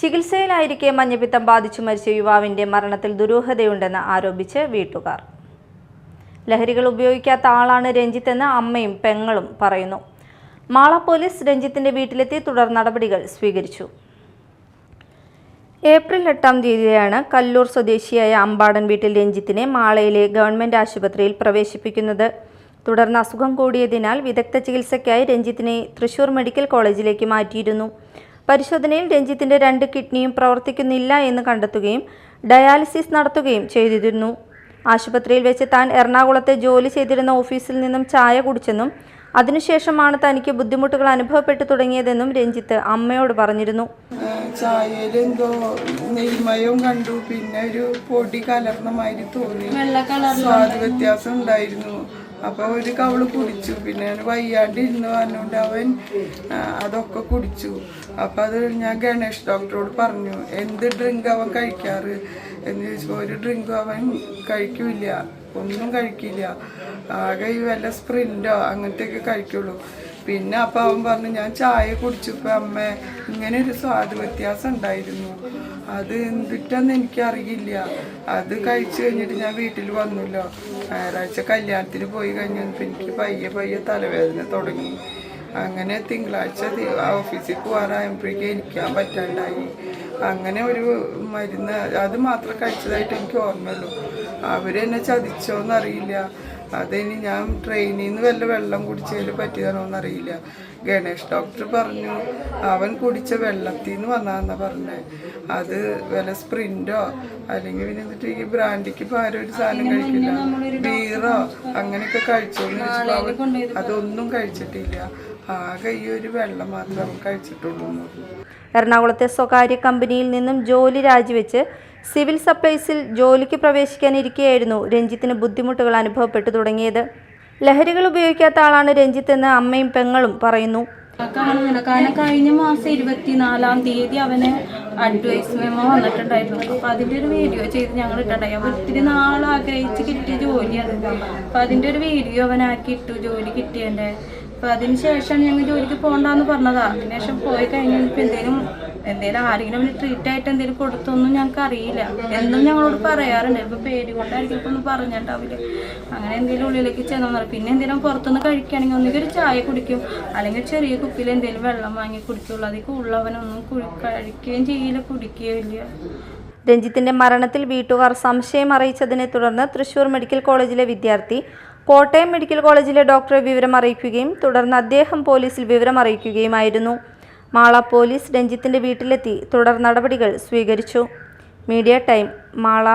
ചികിത്സയിലായിരിക്കെ മഞ്ഞപ്പിത്തം ബാധിച്ചു മരിച്ച യുവാവിന്റെ മരണത്തിൽ ദുരൂഹതയുണ്ടെന്ന് ആരോപിച്ച് വീട്ടുകാർ. ലഹരികൾ ഉപയോഗിക്കാത്ത ആളാണ് രഞ്ജിത്തെന്ന് അമ്മയും പെങ്ങളും പറയുന്നു. മാള പോലീസ് രഞ്ജിത്തിന്റെ വീട്ടിലെത്തി തുടർ നടപടികൾ സ്വീകരിച്ചു. ഏപ്രിൽ എട്ടാം തീയതിയാണ് കല്ലൂർ സ്വദേശിയായ അമ്പാടൻ വീട്ടിൽ രഞ്ജിത്തിനെ മാളയിലെ ഗവൺമെന്റ് ആശുപത്രിയിൽ പ്രവേശിപ്പിക്കുന്നത്. തുടർന്ന് അസുഖം കൂടിയതിനാൽ വിദഗ്ധ ചികിത്സയ്ക്കായി രഞ്ജിത്തിനെ തൃശൂർ മെഡിക്കൽ കോളേജിലേക്ക് മാറ്റിയിരുന്നു. പരിശോധനയിൽ രഞ്ജിത്തിന്റെ രണ്ട് കിഡ്നിയും പ്രവർത്തിക്കുന്നില്ല എന്ന് കണ്ടെത്തുകയും ഡയാലിസിസ് നടത്തുകയും ചെയ്തിരുന്നു. ആശുപത്രിയിൽ വെച്ച് താൻ എറണാകുളത്തെ ജോലി ചെയ്തിരുന്ന ഓഫീസിൽ നിന്നും ചായ കുടിച്ചെന്നും അതിനുശേഷമാണ് തനിക്ക് ബുദ്ധിമുട്ടുകൾ അനുഭവപ്പെട്ടു തുടങ്ങിയതെന്നും രഞ്ജിത്ത് അമ്മയോട് പറഞ്ഞിരുന്നു. ചായയിൽ എന്തോ നെയ്മയവും കണ്ടു. പിന്നെ ഒരു പൊടി കലർന്ന മാതിരി തോന്നി. സ്വാദ് വ്യത്യാസം ഉണ്ടായിരുന്നു. അപ്പൊ ഒരു കവൾ കുടിച്ചു. പിന്നെ വയ്യാണ്ട് ഇരുന്ന് പറഞ്ഞുകൊണ്ട് അവൻ അതൊക്കെ കുടിച്ചു. അപ്പൊ അത് ഞാൻ ഗണേഷ് ഡോക്ടറോട് പറഞ്ഞു എന്ത് ഡ്രിങ്ക് അവൻ കഴിക്കാറ്? എന്ന് ചോദിച്ചപ്പോൾ ഒരു ഡ്രിങ്കും അവൻ കഴിക്കില്ല. ഒന്നും കഴിക്കില്ല. ആകെ ഈ വല്ല സ്പ്രിന്റോ അങ്ങനത്തെയൊക്കെ കഴിക്കുള്ളൂ. പിന്നെ അപ്പം അവൻ പറഞ്ഞു ഞാൻ ചായ കുടിച്ചപ്പോൾ അമ്മ ഇങ്ങനെ ഒരു സ്വാദ് വ്യത്യാസം ഉണ്ടായിരുന്നു. അത് എന്തിട്ടെന്ന് എനിക്കറിയില്ല. അത് കഴിച്ചു കഴിഞ്ഞിട്ട് ഞാൻ വീട്ടിൽ വന്നല്ലോ. ഞായറാഴ്ച കല്യാണത്തിന് പോയി കഴിഞ്ഞപ്പോൾ എനിക്ക് പയ്യെ പയ്യെ തലവേദന തുടങ്ങി. അങ്ങനെ തിങ്കളാഴ്ച ഓഫീസിൽ പോകാറായപ്പോഴേക്കും എനിക്കാൻ പറ്റാണ്ടായി. അങ്ങനെ ഒരു മരുന്ന് അത് മാത്രം കഴിച്ചതായിട്ട് എനിക്ക് ഓർമ്മയുള്ളൂ. അവരെന്നെ ചതിച്ചോന്നറിയില്ല. അതിനി ഞാൻ ട്രെയിനിൽ നിന്ന് വല്ല വെള്ളം കുടിച്ചതിൽ പറ്റിയതാണോന്നറിയില്ല. ഗണേഷ് ഡോക്ടർ പറഞ്ഞു അവൻ കുടിച്ച വെള്ളത്തിൽ നിന്ന് വന്നാന്നാ പറഞ്ഞത് അത് വില സ്പ്രിന്റോ അല്ലെങ്കിൽ പിന്നെ എന്നിട്ട് ഈ ബ്രാൻഡിക്ക് ഇപ്പോൾ ആരും ഒരു സാധനം കഴിക്കില്ല. ബീറോ അങ്ങനെയൊക്കെ കഴിച്ചോന്ന് ചോദിച്ചപ്പോൾ അവൻ അതൊന്നും കഴിച്ചിട്ടില്ല. ആകെ ഈ ഒരു വെള്ളം മാത്രം അവൻ കഴിച്ചിട്ടുള്ളൂ എറണാകുളത്തെ സ്വകാര്യ കമ്പനിയിൽ നിന്നും ജോലി രാജിവെച്ച് സിവിൽ സപ്ലൈസിൽ ജോലിക്ക് പ്രവേശിക്കാനിരിക്കെയായിരുന്നു രഞ്ജിത്തിന് ബുദ്ധിമുട്ടുകൾ അനുഭവപ്പെട്ടു തുടങ്ങിയത്. ലഹരികൾ ഉപയോഗിക്കാത്ത ആളാണ് രഞ്ജിത്ത് എന്ന് അമ്മയും പെങ്ങളും പറയുന്നു. കാരണം കഴിഞ്ഞ മാസം ഇരുപത്തിനാലാം തീയതി അവന് അഡ്വൈസ് മെമ്മോ വന്നിട്ടുണ്ടായിരുന്നു. അപ്പം അതിന്റെ ഒരു വീഡിയോ ചെയ്ത് ഞങ്ങൾ ഇട്ടുണ്ടായി അപ്പൊ ഒത്തിരി നാൾ ആഗ്രഹിച്ച് കിട്ടിയ ജോലിയാണ്. അപ്പം അതിന്റെ ഒരു വീഡിയോ അവനാക്കി ഇട്ടു ജോലി കിട്ടിയതിന്റെ അപ്പം അതിന് ശേഷം ഞങ്ങൾ ജോലിക്ക് പോകണ്ടെന്ന് പറഞ്ഞതാ. അതിനുശേഷം പോയി കഴിഞ്ഞപ്പോൾ എന്തേലും എന്തേലും ആരെങ്കിലും ട്രീറ്റ് ആയിട്ട് എന്തേലും കൊടുത്തൊന്നും ഞങ്ങൾക്ക് അറിയില്ല എന്നും ഞങ്ങളോട് പറയാറുണ്ട്. ഇപ്പൊ പേര് കൊണ്ടായിരിക്കും ഇപ്പൊ ഒന്നും പറഞ്ഞിട്ടാവില്ല അങ്ങനെ എന്തെങ്കിലും ഉള്ളിലേക്ക് ചെന്നു പറയും പിന്നെ എന്തെങ്കിലും പുറത്തുനിന്ന് കഴിക്കുകയാണെങ്കിൽ ഒന്നുകിൽ ഒരു ചായ കുടിക്കും. അല്ലെങ്കിൽ ചെറിയ കുപ്പിയിൽ എന്തെങ്കിലും വെള്ളം വാങ്ങി കുടിക്കുള്ളൂ. അതിൽ ഉള്ളവനൊന്നും കഴിക്കുകയും ചെയ്യില്ല കുടിക്കുകയും ഇല്ല. രഞ്ജിത്തിന്റെ മരണത്തിൽ വീട്ടുകാർ സംശയം അറിയിച്ചതിനെ തുടർന്ന് തൃശൂർ മെഡിക്കൽ കോളേജിലെ വിദ്യാർത്ഥി കോട്ടയം മെഡിക്കൽ കോളേജിലെ ഡോക്ടറെ വിവരം അറിയിക്കുകയും തുടർന്ന് അദ്ദേഹം പോലീസിൽ വിവരം അറിയിക്കുകയുമായിരുന്നു മാള പോലീസ് രഞ്ജിത്തിന്റെ വീട്ടിലെത്തി തുടർ നടപടികൾ സ്വീകരിച്ചു. Media time Mala